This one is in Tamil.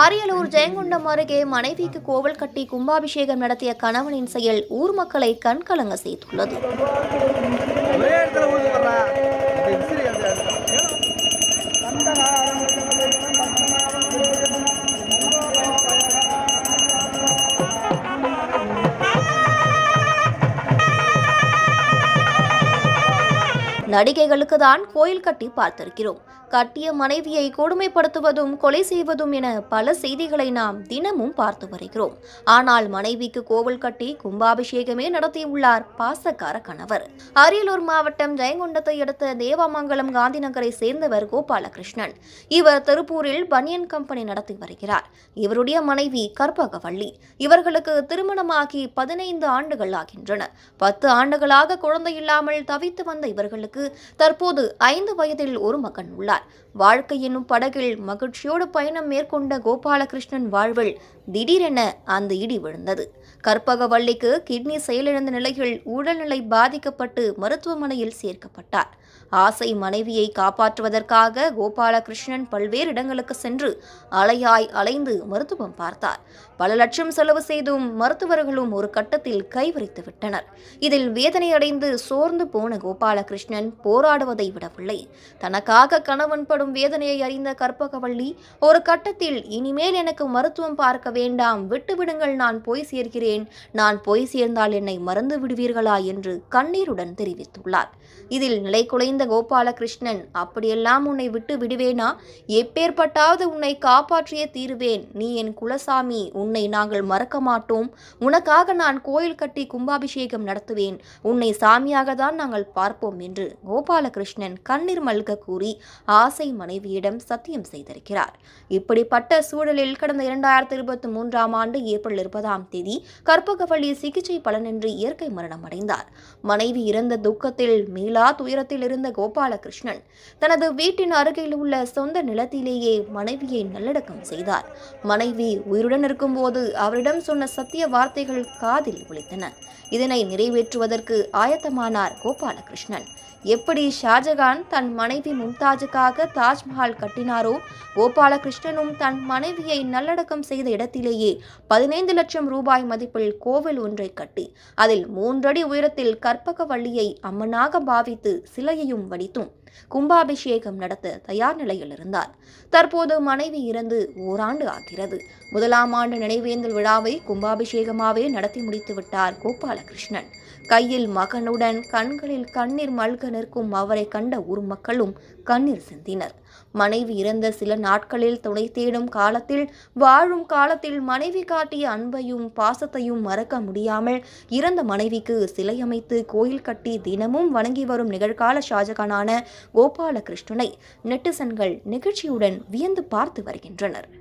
அரியலூர் ஜெயங்கொண்டம் அருகே மனைவிக்கு கோவில் கட்டி கும்பாபிஷேகம் நடத்திய கணவனின் செயல் ஊர் மக்களை கண்கலங்க செய்துள்ளது. நடிகைகளுக்கு தான் கோயில் கட்டி பார்த்திருக்கிறோம். கட்டிய மனைவியை கொடுமைப்படுத்துவதும் கொலை செய்வதும் என பல செய்திகளை நாம் தினமும் பார்த்து வருகிறோம். ஆனால் மனைவிக்கு கோவில் கட்டி கும்பாபிஷேகமே நடத்தியுள்ளார் பாசக்கார கணவர். அரியலூர் மாவட்டம் ஜெயங்கொண்டத்தை அடுத்த தேவாமங்கலம் காந்தி நகரை சேர்ந்தவர் கோபாலகிருஷ்ணன். இவர் திருப்பூரில் பனியன் கம்பெனி நடத்தி வருகிறார். இவருடைய மனைவி கற்பகவள்ளி. இவர்களுக்கு திருமணமாகி பதினைந்து ஆண்டுகள் ஆகின்றன. பத்து ஆண்டுகளாக குழந்தை இல்லாமல் தவித்து வந்த இவர்களுக்கு தற்போது ஐந்து வயதில் ஒரு மகன் உள்ளார். வாழ்க்கை என்னும் படகில் மகிழ்ச்சியோடு பயணம் மேற்கொண்ட கோபாலகிருஷ்ணன் வாழ்வில் திடீரென அந்த இடி விழுந்தது. கற்பகவள்ளிக்கு கிட்னி செயலிழந்த நிலையில் உடல்நிலை பாதிக்கப்பட்டு மருத்துவமனையில் சேர்க்கப்பட்டார். ஆசை மனைவியை காப்பாற்றுவதற்காக கோபாலகிருஷ்ணன் பல்வேறு இடங்களுக்கு சென்று அலையாய் அலைந்து மருத்துவம் பார்த்தார். பல லட்சம் செலவு செய்தும் மருத்துவர்களும் ஒரு கட்டத்தில் கைவரித்து விட்டனர். இதில் வேதனையடைந்து சோர்ந்து போன கோபாலகிருஷ்ணன் போராடுவதை விடவில்லை. தனக்காக கணவன் படும் வேதனையை அறிந்த கற்பகவள்ளி ஒரு கட்டத்தில் இனிமேல் எனக்கு மருத்துவம் பார்க்க வேண்டாம் விட்டுவிடுங்கள் நான் போய் சேர்க்கிறேன் நான் போய் சேர்ந்தால் என்னை மறந்து விடுவீர்களா? என்று கண்ணீருடன் தெரிவித்துள்ளார். இதில் நிலை குலைந்த கோபாலகிருஷ்ணன் அப்படியெல்லாம் உன்னை விட்டு விடுவேனா? எப்பேற்பட்டாவது உன்னை காப்பாற்றிய தீருவேன். நீ என் குலசாமி. உன்னை நாங்கள் மறக்க மாட்டோம். உனக்காக நான் கோயில் கட்டி கும்பாபிஷேகம் நடத்துவேன். உன்னை சாமியாக தான் நாங்கள் பார்ப்போம் என்று கோபாலகிருஷ்ணன் கண்ணீர் மல்க கூறி ஆசை மனைவியிடம் சத்தியம் செய்திருக்கிறார். இப்படிப்பட்ட சூழலில் கடந்த இரண்டாயிரத்தி இருபத்தி மூன்றாம் ஆண்டு ஏப்ரல் இருபதாம் தேதி கற்பகவள்ளி சிகிச்சை பலனின்றி இயற்கை மரணம் அடைந்தார் மனைவி இறந்த துக்கத்தில் மீளா துயரத்தில் இருந்த கோபாலகிருஷ்ணன் தனது வீட்டின் அருகில் உள்ள சொந்த நிலத்திலேயே மனைவியை நல்லடக்கம் செய்தார். மனைவி உயிருடன் இருக்கும்போது அவரிடம் சொன்ன சத்திய வார்த்தைகள் காதில் ஒழித்தன இதனை நிறைவேற்றுவதற்கு ஆயத்தமானார் கோபாலகிருஷ்ணன். எப்படி ஷாஜகான் தன் மனைவி மும்தாஜுக்காக தாஜ்மஹால் கட்டினாரோ கோபாலகிருஷ்ணனும் தன் மனைவியை நல்லடக்கம் செய்த இடத்திலேயே பதினைந்து லட்சம் ரூபாய் மதிப்பில் கோவில் ஒன்றை கட்டி அதில் மூன்றடி உயரத்தில் கற்பகவள்ளியை அம்மனாக பாவித்து சிலையையும் வடித்தும் கும்பாபிஷேகம் நடத்த தயார் நிலையில் இருந்தார். தற்போது மனைவி இறந்து ஓராண்டு ஆகிறது. முதலாம் ஆண்டு நினைவேந்தல் விழாவை கும்பாபிஷேகமாவே நடத்தி முடித்து விட்டார் கோபாலகிருஷ்ணன். கையில் மகனுடன் கண்களில் கண்ணீர் மல்க நிற்கும் அவரை கண்ட ஊர் மக்களும் கண்ணீர் சிந்தினர். மனைவி இறந்த சில நாட்களில் துணை தேடும் காலத்தில் வாழும் காலத்தில் மனைவி காட்டிய அன்பையும் பாசத்தையும் மறக்க முடியாமல் இறந்த மனைவிக்கு சிலை அமைத்து கோயில் கட்டி தினமும் வணங்கி வரும் நிகழ்கால ஷாஜகானான கோபாலகிருஷ்ணனை நெட்டிசன்கள் நிகழ்ச்சியுடன் வியந்து பார்த்து வருகின்றனர்.